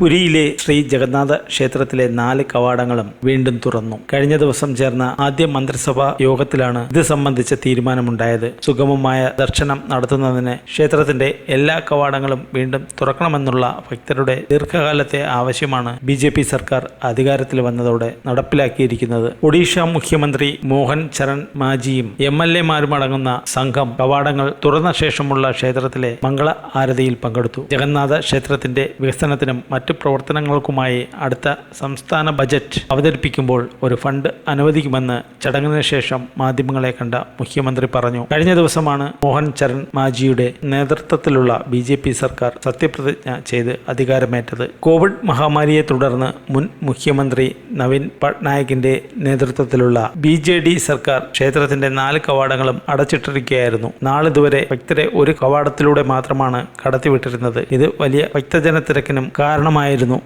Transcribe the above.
പുരിയിലെ ശ്രീ ജഗന്നാഥ ക്ഷേത്രത്തിലെ നാല് കവാടങ്ങളും വീണ്ടും തുറന്നു. കഴിഞ്ഞ ദിവസം ചേർന്ന ആദ്യ മന്ത്രിസഭാ യോഗത്തിലാണ് ഇത് സംബന്ധിച്ച തീരുമാനമുണ്ടായത്. സുഗമമായ ദർശനം നടത്തുന്നതിന് ക്ഷേത്രത്തിന്റെ എല്ലാ കവാടങ്ങളും വീണ്ടും തുറക്കണമെന്നുള്ള ഭക്തരുടെ ദീർഘകാലത്തെ ആവശ്യമാണ് ബി ജെ പി സർക്കാർ അധികാരത്തിൽ വന്നതോടെ നടപ്പിലാക്കിയിരിക്കുന്നത്. ഒഡീഷ മുഖ്യമന്ത്രി മോഹൻ ചരൺ മാജിയും എം എൽ എമാരുമടങ്ങുന്ന സംഘം കവാടങ്ങൾ തുറന്ന ശേഷമുള്ള ക്ഷേത്രത്തിലെ മംഗള ആരതിയിൽ പങ്കെടുത്തു. ജഗന്നാഥ ക്ഷേത്രത്തിന്റെ വികസനത്തിനും മറ്റു പ്രവർത്തനങ്ങൾക്കുമായി അടുത്ത സംസ്ഥാന ബജറ്റ് അവതരിപ്പിക്കുമ്പോൾ ഒരു ഫണ്ട് അനുവദിക്കുമെന്ന് ചടങ്ങിന് ശേഷം മാധ്യമങ്ങളെ കണ്ട മുഖ്യമന്ത്രി പറഞ്ഞു. കഴിഞ്ഞ ദിവസമാണ് മോഹൻ ചരൺ മാജിയുടെ നേതൃത്വത്തിലുള്ള ബി ജെ പി സർക്കാർ സത്യപ്രതിജ്ഞ ചെയ്ത് അധികാരമേറ്റത്. കോവിഡ് മഹാമാരിയെ തുടർന്ന് മുൻ മുഖ്യമന്ത്രി നവീൻ പട്നായിക്കിന്റെ നേതൃത്വത്തിലുള്ള ബി ജെ ഡി സർക്കാർ ക്ഷേത്രത്തിന്റെ നാല് കവാടങ്ങളും അടച്ചിട്ടിരിക്കുകയായിരുന്നു. നാളിതുവരെ ഭക്തരെ ഒരു കവാടത്തിലൂടെ മാത്രമാണ് കടത്തിവിട്ടിരുന്നത്. ഇത് വലിയ ഭക്തജന തിരക്കിനും കാരണമായിരുന്നു